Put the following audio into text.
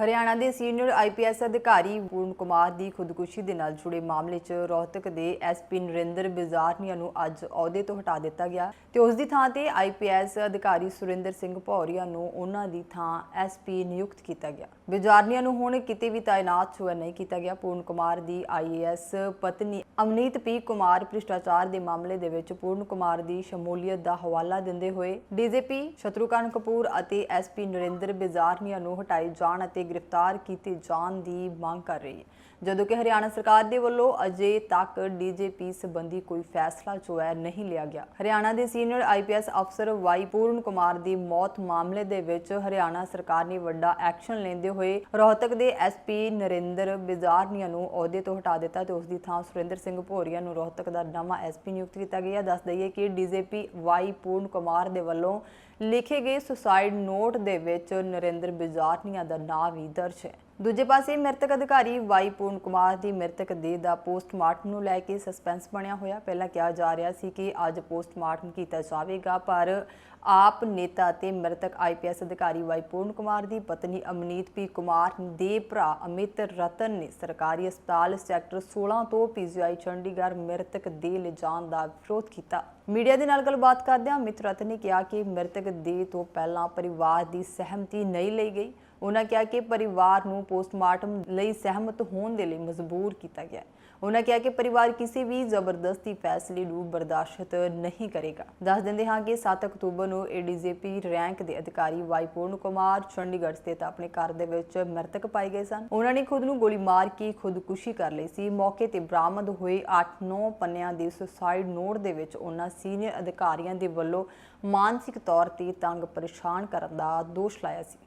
ਹਰਿਆਣਾ ਦੇ senior IPS ਅਧਿਕਾਰੀ ਪੂਰਨ ਕੁਮਾਰ ਦੀ ਖੁਦਕੁਸ਼ੀ ਦੇ ਨਾਲ ਜੁੜੇ ਮਾਮਲੇ 'ਚ ਰੋਹਤਕ ਦੇ ਐਸਪੀ ਨਰਿੰਦਰ ਬਿਜ਼ਾਰਨੀਆ ਨੂੰ ਅੱਜ ਅਹੁਦੇ ਤੋਂ ਹਟਾ ਦਿੱਤਾ ਗਿਆ ਤੇ ਉਸ ਦੀ ਥਾਂ ਤੇ ਆਈਪੀਐਸ ਅਧਿਕਾਰੀ ਸੁਰਿੰਦਰ ਸਿੰਘ ਭੌਰੀਆ ਨੂੰ ਉਹਨਾਂ ਦੀ ਥਾਂ ਐਸਪੀ ਨਿਯੁਕਤ ਕੀਤਾ ਗਿਆ। ਬਿਜ਼ਾਰਨੀਆ ਨੂੰ ਹੁਣ ਕਿਤੇ ਵੀ ਤਾਇਨਾਤ ਹੋਇਆ ਨਹੀਂ ਕੀਤਾ ਗਿਆ। ਪੂਰਨ ਕੁਮਾਰ ਦੀ ਆਈਏਐਸ ਪਤਨੀ ਅਮਨੀਤ ਪੀ ਕੁਮਾਰ ਭ੍ਰਿਸ਼ਟਾਚਾਰ ਦੇ ਮਾਮਲੇ ਦੇ ਵਿੱਚ ਪੂਰਨ ਕੁਮਾਰ ਦੀ ਸ਼ਮੂਲੀਅਤ ਦਾ ਹਵਾਲਾ ਦਿੰਦੇ ਹੋਏ ਡੀਜੀਪੀ ਸ਼ਤਰੂਕਨ ਕਪੂਰ ਅਤੇ ਐਸਪੀ ਨਰਿੰਦਰ ਬਿਜ਼ਾਰਨੀਆ ਨੂੰ ਹਟਾਏ ਜਾਣ ਅਤੇ ਗ੍ਰਿਫਤਾਰ ਕੀਤੇ ਜਾਣ ਦੀ ਮੰਗ ਕਰ ਰਹੀ ਹੈ। ਜਦੋਂ ਕਿ ਹਰਿਆਣਾ ਸਰਕਾਰ ਦੇ ਵੱਲੋਂ ਅਜੇ ਤੱਕ ਡੀਜੀਪੀ ਸੰਬੰਧੀ ਕੋਈ ਫੈਸਲਾ ਜੋ ਹੈ ਨਹੀਂ ਲਿਆ ਗਿਆ। ਹਰਿਆਣਾ ਦੇ ਸੀਨੀਅਰ ਆਈਪੀਐਸ ਅਫਸਰ ਵਾਈ ਪੂਰਨ ਕੁਮਾਰ ਦੀ ਮੌਤ ਮਾਮਲੇ ਦੇ ਵਿੱਚ ਹਰਿਆਣਾ ਸਰਕਾਰ ਨੇ ਵੱਡਾ ਐਕਸ਼ਨ ਲੈਂਦੇ ਹੋਏ ਰੋਹਤਕ ਦੇ ਐਸਪੀ ਨਰਿੰਦਰ ਬਿਜ਼ਾਰਨੀਆ ਨੂੰ ਅਹੁਦੇ ਤੋਂ ਹਟਾ ਦਿੱਤਾ ਤੇ ਉਸ ਦੀ ਥਾਂ ਸੁਰਿੰਦਰ ਸਿੰਘ ਭੋਰੀਆ ਨੂੰ ਰੋਹਤਕ ਦਾ ਨਵਾਂ ਐਸਪੀ ਨਿਯੁਕਤ ਕੀਤਾ ਗਿਆ। ਦੱਸ ਦਈਏ ਕਿ ਡੀਜੀਪੀ ਵਾਈ ਪੂਰਨ ਕੁਮਾਰ ਦੇ ਵੱਲੋਂ ਲਿਖੇ ਗਏ ਸੁਸਾਈਡ ਨੋਟ ਦੇ ਵਿੱਚ ਨਰਿੰਦਰ ਬਿਜ਼ਾਰਨੀਆ ਦਾ ਨਾਮ ਵੀ ਦਰਜ ਹੈ ਦੂਜੇ ਪਾਸੇ ਮ੍ਰਿਤਕ ਅਧਿਕਾਰੀ ਵਾਈ ਪੂਰਨ ਕੁਮਾਰ ਦੀ ਮ੍ਰਿਤਕ ਦੇਹ ਦਾ ਪੋਸਟਮਾਰਟਮ ਨੂੰ ਲੈ ਕੇ ਸਸਪੈਂਸ ਬਣਿਆ ਹੋਇਆ। ਪਹਿਲਾਂ ਕਿਹਾ ਜਾ ਰਿਹਾ ਸੀ ਕਿ ਅੱਜ ਪੋਸਟਮਾਰਟਮ ਕੀਤਾ ਜਾਵੇਗਾ, ਪਰ ਆਪ ਨੇਤਾ ਤੇ ਮ੍ਰਿਤਕ ਆਈਪੀਐਸ ਅਧਿਕਾਰੀ ਵਾਈ ਪੂਰਨ ਕੁਮਾਰ ਦੀ ਪਤਨੀ ਅਮਨੀਤ ਪੀ ਕੁਮਾਰ ਦੇ ਭਰਾ ਅਮਿਤ ਰਤਨ ਨੇ ਸਰਕਾਰੀ ਹਸਪਤਾਲ ਸੈਕਟਰ 16 ਤੋਂ ਪੀਜੀਆਈ ਚੰਡੀਗੜ੍ਹ ਮ੍ਰਿਤਕ ਦੇਹ ਲਿਜਾਣ ਦਾ ਵਿਰੋਧ ਕੀਤਾ। ਮੀਡੀਆ ਦੇ ਨਾਲ ਗੱਲਬਾਤ ਕਰਦਿਆਂ ਅਮਿਤ ਰਤਨ ਨੇ ਕਿਹਾ ਕਿ ਮ੍ਰਿਤਕ ਦੇਹ ਤੋਂ ਪਹਿਲਾਂ ਪਰਿਵਾਰ ਦੀ ਸਹਿਮਤੀ ਨਹੀਂ ਲਈ ਗਈ। ਉਹਨਾਂ ਕਿਹਾ ਕਿ ਪਰਿਵਾਰ ਨੂੰ ਪੋਸਟਮਾਰਟਮ ਲਈ ਸਹਿਮਤ ਹੋਣ ਦੇ ਲਈ ਮਜਬੂਰ ਕੀਤਾ ਗਿਆ ਉਹਨਾਂ ਕਿਹਾ ਕਿ ਪਰਿਵਾਰ ਕਿਸੇ ਵੀ ਜ਼ਬਰਦਸਤੀ ਫੈਸਲੇ ਨੂੰ ਬਰਦਾਸ਼ਤ ਨਹੀਂ ਕਰੇਗਾ। ਦੱਸ ਦਿੰਦੇ ਹਾਂ ਕਿ 7 ਅਕਤੂਬਰ ਨੂੰ ਏਡੀਜੀਪੀ ਰੈਂਕ ਦੇ ਅਧਿਕਾਰੀ ਵਾਈ ਕੁਮਾਰ ਚੰਡੀਗੜ੍ਹ ਸਥਿਤ ਆਪਣੇ ਘਰ ਦੇ ਵਿੱਚ ਮ੍ਰਿਤਕ ਪਾਏ ਗਏ ਸਨ। ਉਹਨਾਂ ਨੇ ਖੁਦ ਨੂੰ ਗੋਲੀ ਮਾਰ ਕੇ ਖੁਦਕੁਸ਼ੀ ਕਰ ਲਈ ਸੀ। ਮੌਕੇ ਤੇ ਬਰਾਮਦ ਹੋਏ 8-9 ਪੰਨਿਆਂ ਦੇ ਸੁਸਾਈਡ ਨੋਟ ਦੇ ਵਿੱਚ ਉਹਨਾਂ ਸੀਨੀਅਰ ਅਧਿਕਾਰੀਆਂ ਦੇ ਵੱਲੋਂ ਮਾਨਸਿਕ ਤੌਰ ਤੇ ਤੰਗ ਪਰੇਸ਼ਾਨ ਕਰਨ ਦਾ ਦੋਸ਼ ਲਾਇਆ ਸੀ।